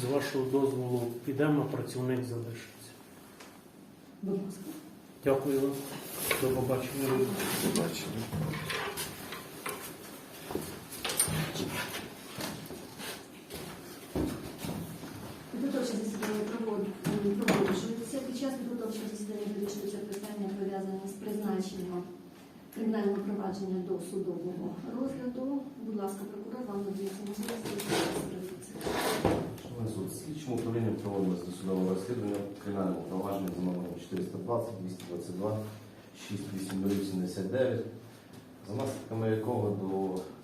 З вашого дозволу підемо, працівник залишиться. Будь ласка. Дякую вам. До побачення. Бачимо. Підготовче засідання продовжується. Під час підготовчого засідання вирішуються питання, пов'язані з призначенням кримінального провадження до судового розгляду. Будь ласка, прокурор, вам надається можливість розповісти. Шановний суд, слідчим управлінням проводилось досудове розслідування кримінального провадження за номером 420 222 6879 за наслідками якого до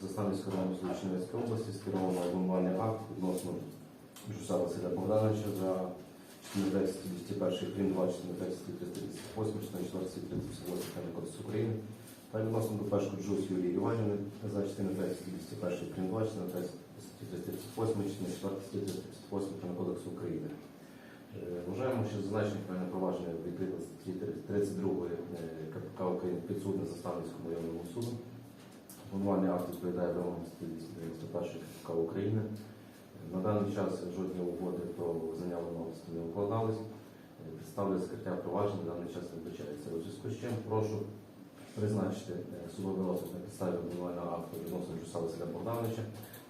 Заставницького району Злочинецької області скеровано обвинувальний акт відносно Жуса Василя Богдановича за частиною тексті 201 крім 2 частиною тексті 338 частиною 4 38 Кримінального кодексу України та відносно до першого Джус Юлії Іванівни за частиною тексті 201 крім 2 частиною тексті статті 338 частиною 4 статті 338 Кримінального кодексу України. Е, Вважаємо, що зазначені кримінальне провадження відкрите статті 32 е, КПК України підсудне Заставницькому районному суду. Обвинувальний акт відповідає вимогам статті 291 КПК України. На даний час жодні угоди про визнання виновності не укладались. Е, Підстави закриття проваджень на даний час не вбачається. У зв'язку з чим прошу призначити судовий розгляд на підставі обвинувального акту відносно Жуса Василя Богдановича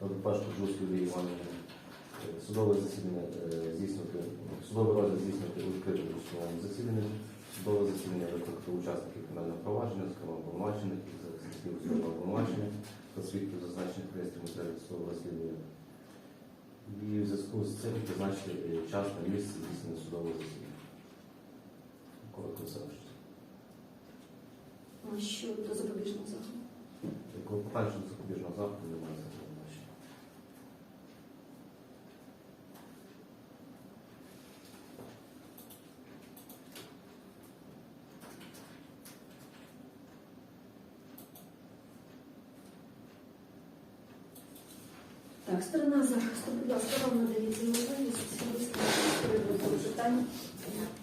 та до першого Джус Юлії Іванівни. Е, Судове засідання е, здійснювати, судовий розгляд здійснювати у відкритому судовому засіданні. Судове засідання викликати учасників кримінального провадження, зокрема обвинувачених, захисників судового обвинувачення та свідків зазначених реєстрів матеріалів судового розслідування. І в зв'язку з цим призначити е, час на місце здійснення судового засідання. Коротко. А Щодо запобіжного заходу. Клопотань щодо запобіжного заходу немає Так, сторона захисту, будь ласка, вам надається можливість з приводу питань,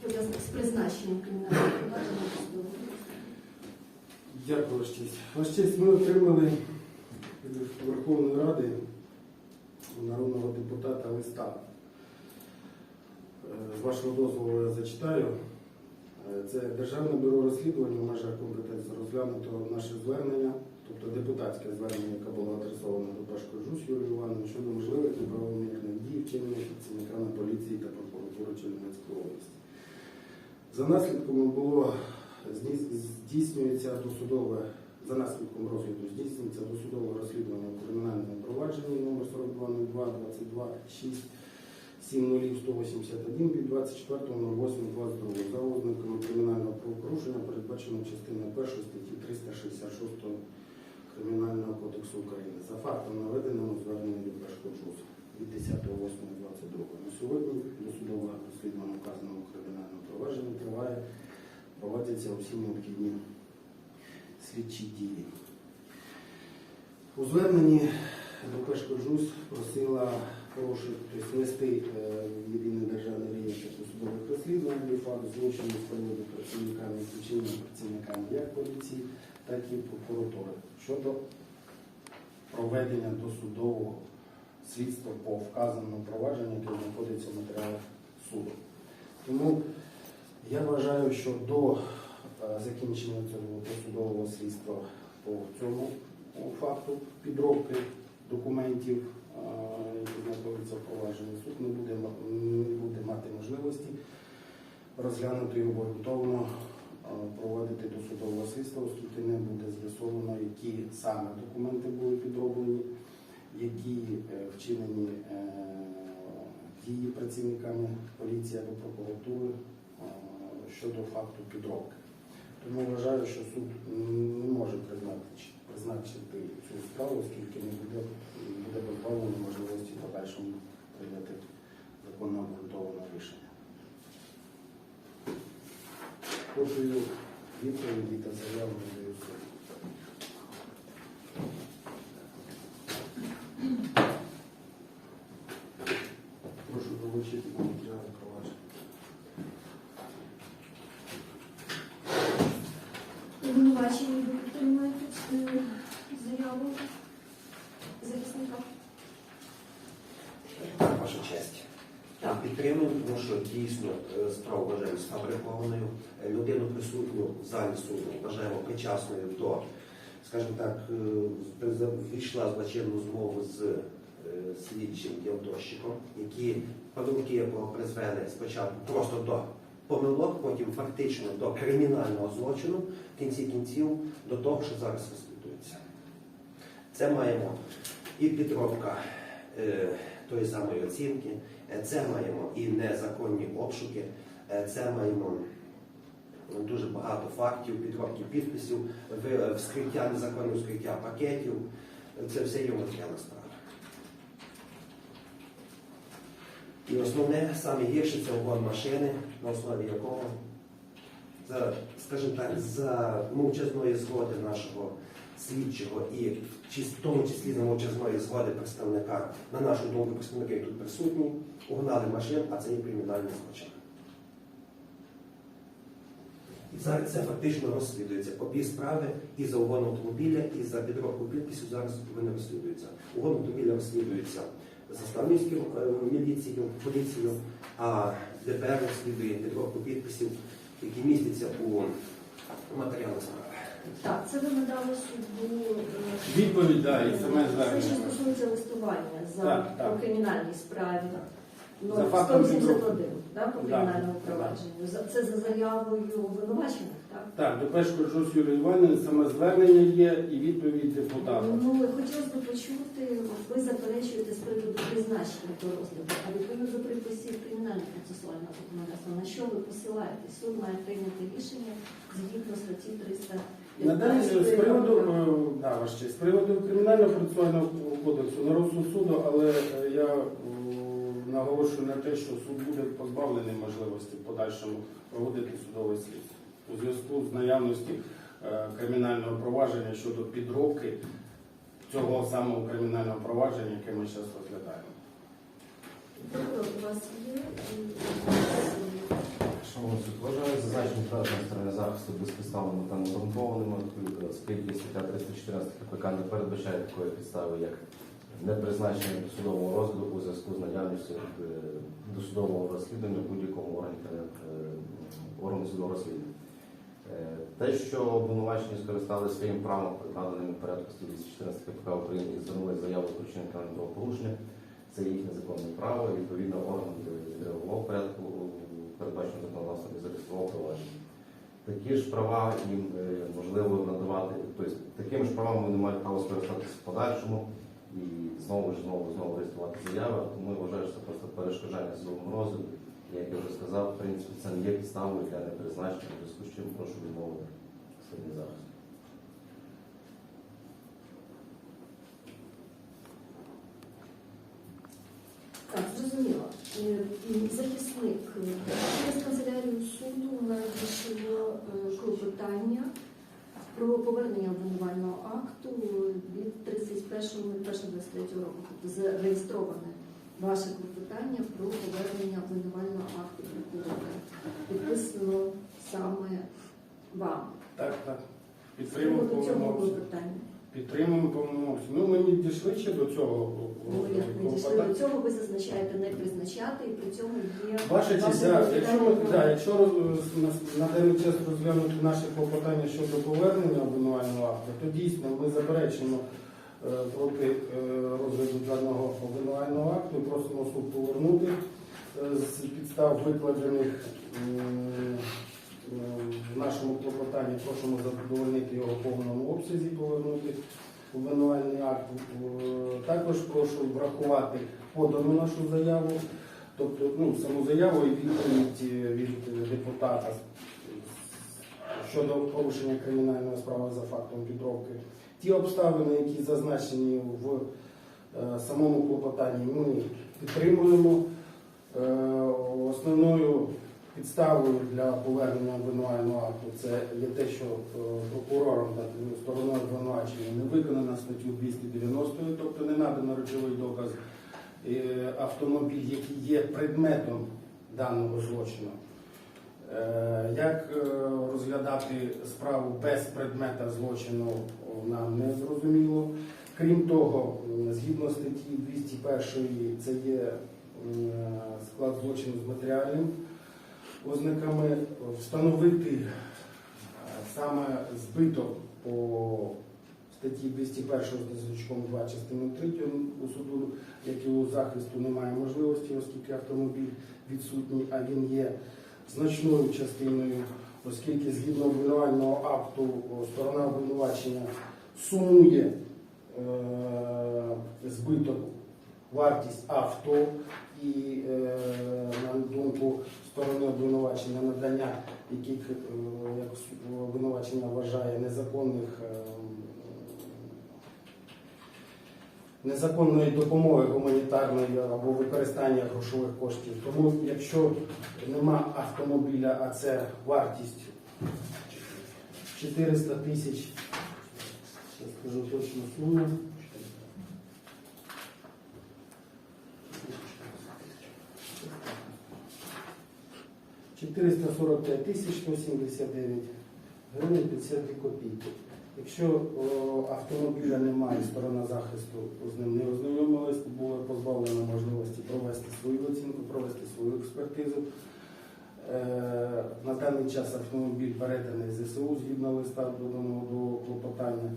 пов'язаних з призначенням кримінального провадження. Дякую, Ваш честь. Ваш честь, ми отримали від Верховної Ради народного депутата листа. Е, З вашого дозволу я зачитаю. Е, Це Державне бюро розслідувань в межах компетенції розглянуто наше звернення, тобто депутатське звернення, яке було адресоване до Пашко Жусь Юрію Івановичу щодо можливих неправомірних дій, вчинених працівниками поліції та прокуратури Чернівецької області. За наслідком було здійснюється досудове за наслідком розгляду здійснюється досудове розслідування у кримінальному провадженні номер 4202 22 6 181 від 24.08.22 за ознаками кримінального правопорушення, передбаченого частиною 1 статті 366 Кримінального кодексу України за фактом наведеного звернення до Пашкоджуса від 10.08.22. На сьогодні досудове розслідування вказаного кримінального провадження триває, проводяться усі необхідні слідчі дії. У зверненні до Жусь просила порушити, тобто внести е, в єдиний державний реєстр досудових розслідувань для факту злочину з приводу працівниками і включенням працівниками як поліції, так і прокуратури щодо проведення досудового слідства по вказаному провадженню, яке знаходиться в матеріалах суду. Тому я вважаю, що до е, закінчення цього досудового слідства по цьому факту підробки документів, які в суд не буде, не буде мати можливості розглянути і обґрунтовано проводити досудове слідство, оскільки не буде з'ясовано, які саме документи були підроблені, які е, вчинені е, дії працівниками поліції або прокуратури щодо факту підробки. Тому вважаю, що суд не може призначити, цю справу, оскільки не буде, позбавлено можливості в подальшому прийняти законно обґрунтоване рішення. Копію відповіді та заяву надаю суду. Прошу долучити до матеріалу провадження. Обвинувачені ви підтримуєте е, заяву захисника? Ваша честь. Так, підтримуємо, тому що дійсно е, справу вважаємо сфабрикованою. Е, Людину присутню в залі суду вважаємо причасною до, скажімо так, е, війшла злочинну змову з слідчим Явдощиком, які помилки якого призвели спочатку просто до помилок, потім фактично до кримінального злочину, в кінці кінців до того, що зараз розслідується. Це маємо і підробка тої самої оцінки, це маємо і незаконні обшуки, е, це маємо дуже багато фактів, підробки підписів, ви- вскриття, незаконне вскриття пакетів. Це все є в матеріалах справи. І основне, саме гірше, це угон машини, на основі якого, за, скажімо так, за мовчазної згоди нашого слідчого і в тому числі за мовчазної згоди представника, на нашу думку, представники тут присутні, угнали машин, а це є кримінальний злочин. І зараз це фактично розслідується. Обі справи і за угон автомобіля, і за підробку підписів зараз вони розслідуються. Угон автомобіля розслідується заставницькою міліцією, поліцією, а ДБР розслідує підробку підписів, які містяться у матеріалах справи. Так, це ви надали суду. е, Відповідь, да, і саме Це що стосується листування за Так, так. по кримінальній справі. Ну, За фактом 181, да, по Да, кримінальному да. провадженню. За- Це за заявою обвинувачених, так? Так, до першого Жус Юрій Іванович, саме звернення є і відповідь депутата. Ну, хотілося б почути, от ви заперечуєте з приводу призначення до розгляду, а відповідно до приписів кримінального процесуального законодавства, на що ви посилаєтесь? Суд має прийняти рішення згідно статті 300. На даний з приводу, е, да, ваш честь, з приводу кримінального процесуального кодексу на розсуд суду, але е, я наголошую на те, що суд буде позбавлений можливості в подальшому проводити судове слідство у зв'язку з наявності е, кримінального провадження щодо підробки цього самого кримінального провадження, яке ми зараз розглядаємо. Е, вважаю зазначені враження сторони захисту безпідставними та необґрунтованими, оскільки стаття 314 КПК не передбачає такої підстави, як непризначення досудового розгляду у зв'язку з наявністю е, досудового розслідування в будь-якому органі е, органі судового розслідування. Е, Те, що обвинувачені скористали своїм правом, наданим порядку статті 214 КПК України і звернули заяву про вчинення кримінального правопорушення, це їхнє законне право, і відповідно орган відреагував порядку передбачено законодавством і зареєстрував провадження. Такі ж права їм е, можливо надавати, тобто такими ж правами вони мають право скористатися в подальшому і знову ж знову знову реєструвати заяви, тому я вважаю, що це просто перешкоджання судовому розгляду. Як я вже сказав, в принципі, це не є підставою для непризначення, зв'язку з чим прошу відмовити судний захист. Так, зрозуміло. Е, Захисник е, через канцелярію суду надійшло е, клопотання про повернення обвинувального акту від 31.01.23 року. Тобто зареєстроване ваше клопотання про повернення обвинувального акту прокурора. Підписано саме вам. Так, так. Підтримуємо цього клопотання. Підтримуємо повномовно. Ну, ми не дійшли ще до цього. Ну, як ми дійшли до цього, ви зазначаєте не призначати, і при цьому є Ваша честь, да, якщо, ми- да, якщо роз- на, на даний час розглянути наші клопотання щодо повернення обвинувального акту, то дійсно ми заперечуємо е, проти е, розгляду даного обвинувального акту і просимо суд повернути е, з підстав викладених м, в нашому клопотанні. Просимо задовольнити його в повному обсязі, повернути обвинувальний акт. Е, Також прошу врахувати подану нашу заяву. Тобто ну, саму заяву і відповідь е, від депутата щодо порушення кримінальної справи за фактом підробки. Ті обставини, які зазначені в е, самому клопотанні, ми підтримуємо. Основною підставою для повернення обвинувального акту це є те, що е, прокурором та стороною обвинувачення не виконана статтю 290, тобто не надано речовий доказ е, автомобіль, який є предметом даного злочину. Е, Як розглядати справу без предмета злочину, нам не зрозуміло. Крім того, згідно статті 201 це є склад злочину з матеріальним ознаками, встановити е, саме збиток по статті 201 з значком 2 частини 3 у суду, як у захисту немає можливості, оскільки автомобіль відсутній, а він є значною частиною, оскільки згідно обвинувального акту сторона обвинувачення сумує е, збиток, вартість авто. І, е, на думку сторони обвинувачення, надання яких, е, як обвинувачення вважає, незаконних е, незаконної допомоги гуманітарної або використання грошових коштів. Тому якщо нема автомобіля, а це вартість 400 тисяч, зараз скажу точну суму. 445 тисяч 179 гривень 52 копійки. Якщо о, автомобіля немає, сторона захисту з ним не ознайомилась, була позбавлена можливості провести свою оцінку, провести свою експертизу. Е, на даний час автомобіль переданий ЗСУ згідно листа доданого до клопотання.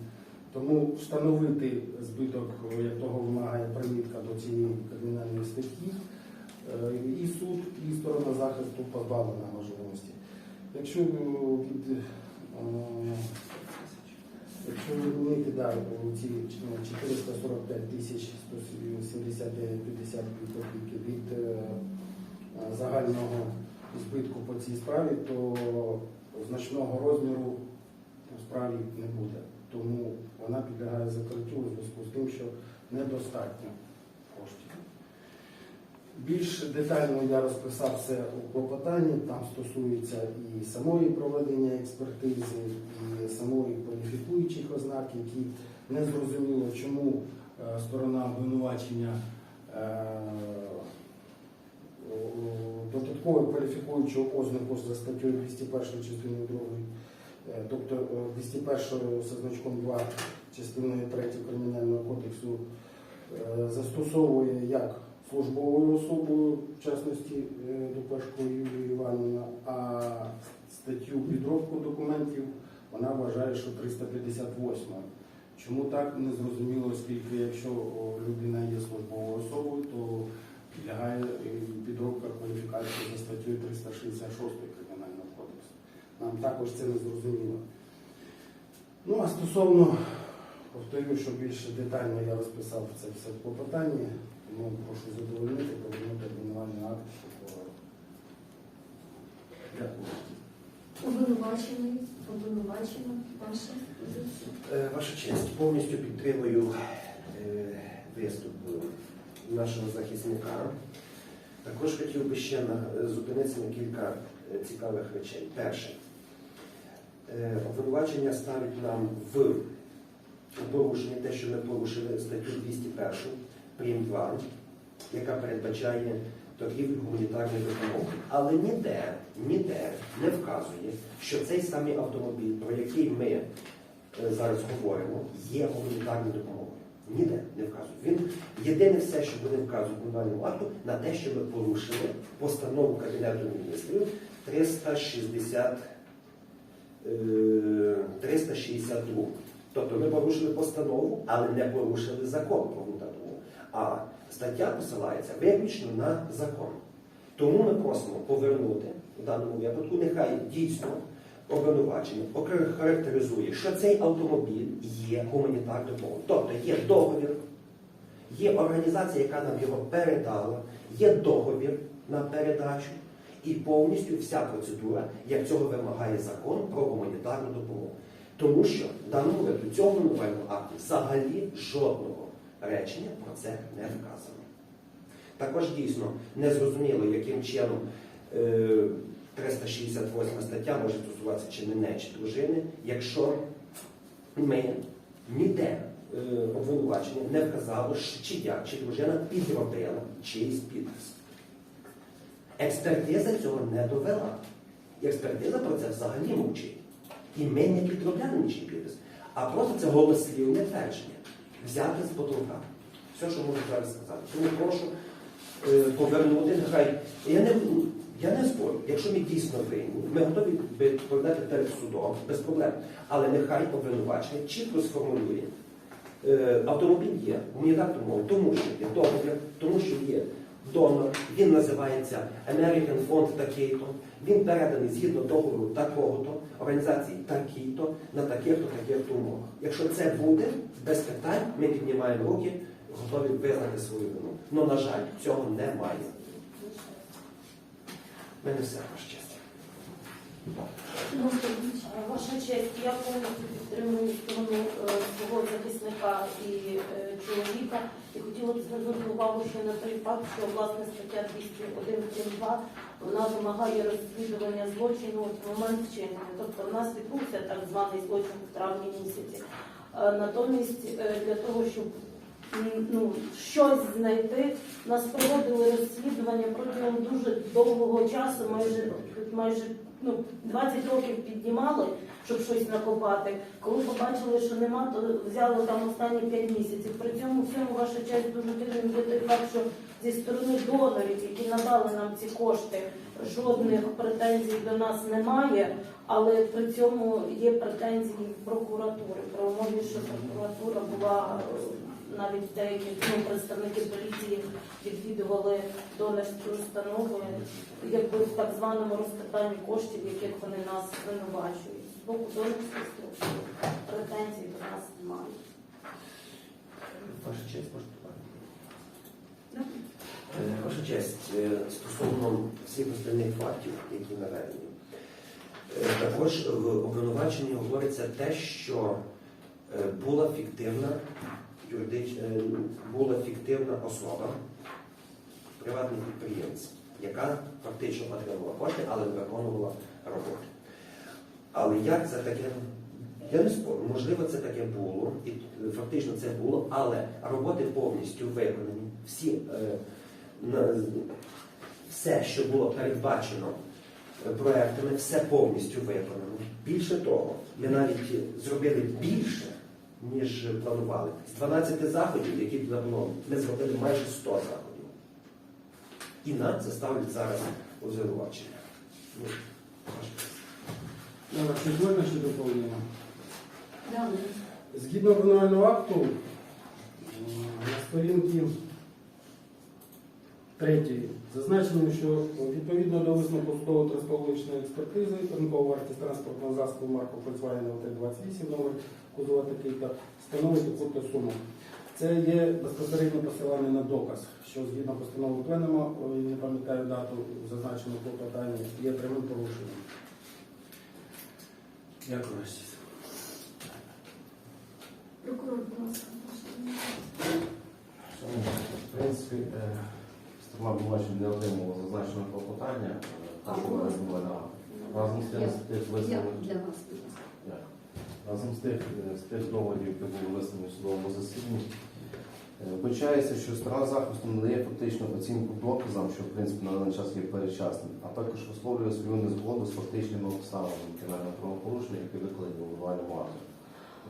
Тому встановити збиток, як того вимагає примітка до цієї кримінальної статті, і суд, і сторона захисту позбавлена можливості. Якщо е, від е, Якщо відмінити да, ці ну, 445 тисяч 179,52 копійки від е, е, загального збитку по цій справі, то значного розміру у справі не буде. Тому вона підлягає закриттю у зв'язку з тим, що недостатньо коштів. Більш детально я розписав все у клопотанні, там стосується і самої проведення експертизи, і самої кваліфікуючих ознак, які не зрозуміло, чому е, сторона обвинувачення е, додатково кваліфікуючого ознаку за статтею 201 частиною 2, е, тобто е, 201 зі значком 2 частиною 3 Кримінального кодексу е, застосовує як службовою особою, в частності е, Дупашко Юлія Іванівна, а статтю підробку документів вона вважає, що 358. Чому так не зрозуміло, оскільки якщо людина є службовою особою, то підлягає підробка кваліфікації за статтею 366 Кримінального кодексу. Нам також це не зрозуміло. Ну а стосовно, повторю, що більше детально я розписав це все в клопотанні, тому прошу задовольнити, повернути обвинувальний акт прокурора. Дякую. Обвинувачений, обвинувачена, ваша позиція. Е, Ваша честь, повністю підтримую е, виступ нашого захисника. Також хотів би ще на- зупинитися на кілька е, цікавих речей. Перше, е, обвинувачення ставить нам в порушення те, що ми порушили статтю 201 прим. 2, яка передбачає торгівлю гуманітарною допомогою. Але ніде, ніде не вказує, що цей самий автомобіль, про який ми е, зараз говоримо, є гуманітарною допомогою. Ніде не вказує. Він єдине все, що вони вказують комунальному акту, на те, що ми порушили постанову Кабінету міністрів 360, е, 362. Тобто ми порушили постанову, але не порушили закон про. А стаття посилається виключно на закон. Тому ми просимо повернути в даному випадку, нехай дійсно обвинувачення охарактеризує, що цей автомобіль є гуманітарною допомогою. Тобто є договір, є організація, яка нам його передала, є договір на передачу і повністю вся процедура, як цього вимагає закон про гуманітарну допомогу. Тому що в даному випадку новельному акті взагалі жодного речення про це не вказано. Також дійсно незрозуміло, яким чином е, 368 стаття може стосуватися чи мене, чи дружини, якщо ми ніде е, обвинувачення не вказало, чи я, чи дружина підробила чийсь підпис. Експертиза цього не довела. Експертиза про це взагалі мовчить. І ми не підробляли нічий підпис, а просто це голослівне твердження, взяте з потолка. Все, що можу зараз сказати. Тому прошу е, повернути, нехай. Я не, я не спорю, якщо ми дійсно винні, ми готові відповідати перед судом без проблем. Але нехай обвинувачення чітко сформулює. Е, Автомобіль є, гуманітарну мову, тому що є договір, тому що є донор, він називається American Fund такий-то, він переданий згідно договору такого-то, організації такій-то, на таких-то, таких-то умовах. Якщо це буде, без питань, ми піднімаємо руки, готові визнати свою вину. Ну, на жаль, цього немає. Мене все, ваше честь. Е, Ваша честь, я повністю підтримую сторону е, свого захисника і е, чоловіка. І хотіла б звернути увагу ще на той факт, що власне стаття 201 2 вона вимагає розслідування злочину в момент вчинення. Тобто в нас відбувся так званий злочин в травні місяці. Е, Натомість для того, щоб ну, щось знайти, нас проводили розслідування протягом дуже довгого часу, майже майже ну, 20 років піднімали, щоб щось накопати. Коли побачили, що нема, то взяли там останні 5 місяців. При цьому всьому ваша честь дуже дивним є той факт, що зі сторони донорів, які надали нам ці кошти, жодних претензій до нас немає, але при цьому є претензії прокуратури. Про умові, що прокуратура була е, навіть деякі ну, представники поліції відвідували донорські установи, якби в так званому розкатанні коштів, яких вони нас звинувачують. З боку донорських структур претензій до нас немає. Ваша честь, можете пане. Е, Ваша честь, е, стосовно всіх остальних фактів, які наведені, е, також в обвинуваченні говориться те, що була фіктивна юридич... е, була фіктивна особа, приватний підприємець, яка фактично отримувала кошти, але не виконувала роботи. Але як це таке? Я не спорю, можливо, це таке було, і фактично це було, але роботи повністю виконані. Всі, е, все, що було передбачено е, проектами, все повністю виконано. Більше того, ми навіть зробили більше, ніж планували. З 12 заходів, які було, ми зробили майже 100 заходів. І нас заставлять зараз у звинувачення. Ну, чи можна ще доповнення? Згідно обвинувального акту, м, на сторінці третій зазначено, що відповідно до висновку судово транспологічної експертизи ринкова вартість транспортного засобу марку Volkswagen ЛТ-28 номер кузова такий-то становить таку то суму. Це є безпосередньо посилання на доказ, що згідно постанови пленума, не пам'ятаю дату, зазначену по питанні, є прямим порушенням. Дякую. Прокурор, будь ласка. В принципі, е, сторона обвинувачення не отримувала зазначеного клопотання, е, у. Разом з тим, з тих. Дякую. разом з тих, е, з тих доводів, які були висловлені в судовому засіданні, е, вбачається, що сторона захисту надає фактично оцінку доказам, що в принципі на даний час є передчасним, а також висловлює свою незгоду з фактичними обставинами кримінального правопорушення, які викладені в обвинувальному акті.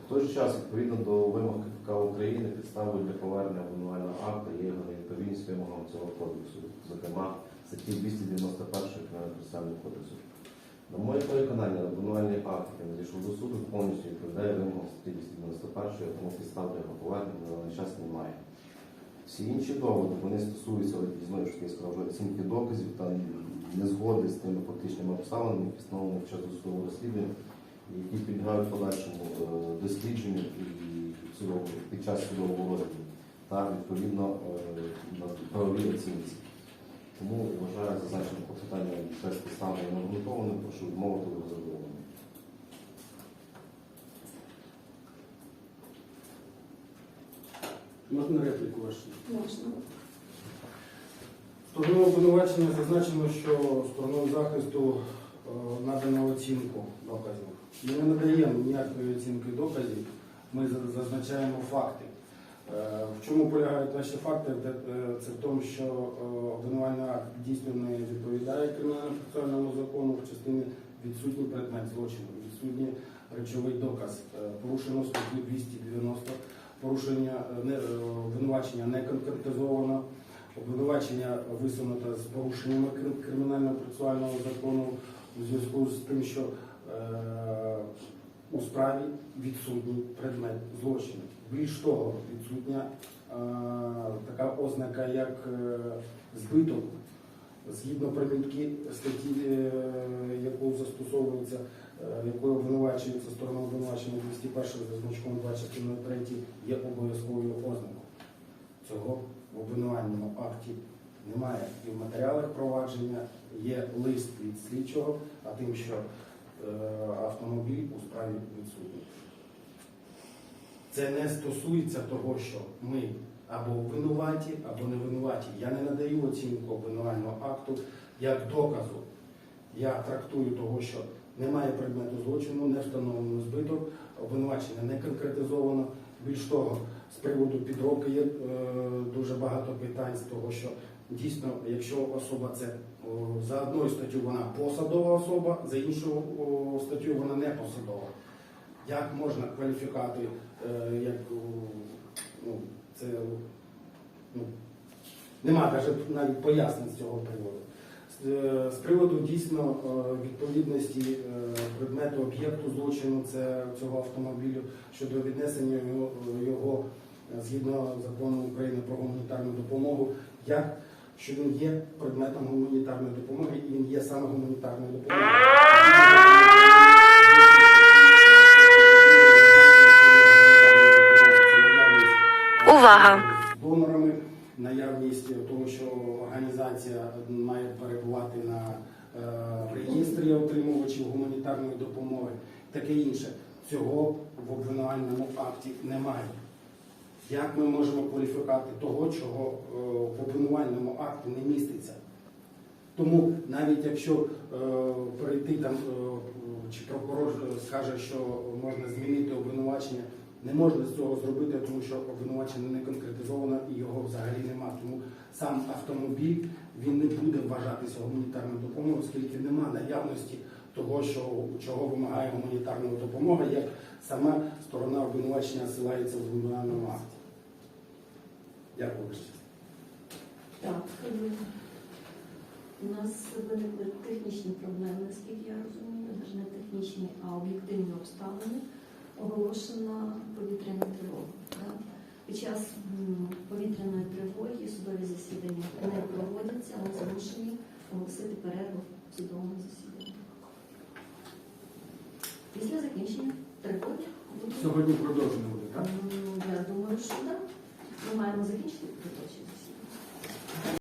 В той же час, відповідно до вимог КПК України, підставою для повернення обвинувального акту є його невідповідність вимогам цього кодексу, зокрема статті 291 Кримінального кодексу. На моє переконання, обвинувальний акт, який надійшов до суду, повністю відповідає вимогам статті 291, тому підстав для його повернення на даний час немає. Всі інші доводи вони стосуються знову ж таки сказав, оцінки доказів та незгоди з тими фактичними обставинами, які встановлені під час досудового розслідування, які підлягають подальшому е, дослідженню і судовому- під час судового розгляду та відповідно е, на правовій оцінці. Тому вважаю зазначене питання безпідставно і необґрунтованим, прошу відмовити його задоволення. Можна репліку вашу? Можна. Стороною обвинувачення зазначено, що стороною захисту е, надано оцінку доказів. Ми не надаємо ніякої оцінки доказів, ми зазначаємо факти. Е, В чому полягають наші факти? Е, Це в тому, що е, обвинувальний акт дійсно не відповідає кримінально-процесуальному закону в частині відсутній предмет злочину, відсутній речовий доказ. Порушено статтю 290, порушення обвинувачення не конкретизовано. Обвинувачення висунуто з порушеннями крим- кримінального процесуального закону у зв'язку з тим, що у справі відсутній предмет злочину. Більш того, відсутня е, така ознака, як е, збиток, згідно примітки статті, е, яку застосовується, е, якою обвинувачується сторона обвинувачення 201 за значком 2 частиною 3 є обов'язковою ознакою. Цього в обвинувальному акті немає. І в матеріалах провадження є лист від слідчого, а тим, що автомобіль у справі відсутній. Це не стосується того, що ми або винуваті, або не винуваті. Я не надаю оцінку обвинувального акту як доказу. Я трактую того, що немає предмету злочину, не встановлено збиток, обвинувачення не конкретизовано. Більш того, з приводу підробки є е, дуже багато питань з того, що дійсно, якщо особа це за одною статтю вона посадова особа, за іншу статтю вона не посадова. Як можна кваліфікати, е, як ну, це ну, нема навіть, навіть пояснень з цього приводу. З, е, приводу дійсно е, відповідності предмету об'єкту злочину це цього автомобілю щодо віднесення його, згідно закону України про гуманітарну допомогу, як що він є предметом гуманітарної допомоги і він є саме гуманітарною допомогою. Увага! Донорами наявність того, що організація має перебувати на е, реєстрі отримувачів гуманітарної допомоги, таке інше. Цього в обвинувальному акті немає. Як ми можемо кваліфікувати того, чого е, в обвинувальному акті не міститься? Тому навіть якщо е, перейти там, е, чи прокурор скаже, що можна змінити обвинувачення, не можна з цього зробити, тому що обвинувачення не конкретизовано і його взагалі нема. Тому сам автомобіль він не буде вважатися гуманітарною допомогою, оскільки нема наявності того, що, чого вимагає гуманітарна допомога, як сама сторона обвинувачення ссилається в обвинувальному акті. Дякую. Так, е, у нас виникли технічні проблеми, наскільки я розумію, навіть не технічні, а об'єктивні обставини. Оголошена повітряна тривога. так? Під час повітряної тривоги судові засідання не проводяться, але змушені оголосити перерву в судовому засіданні. Після закінчення тривоги буде. Сьогодні продовжено буде, так? Я думаю, що так. Ми маємо закінчити підготовчі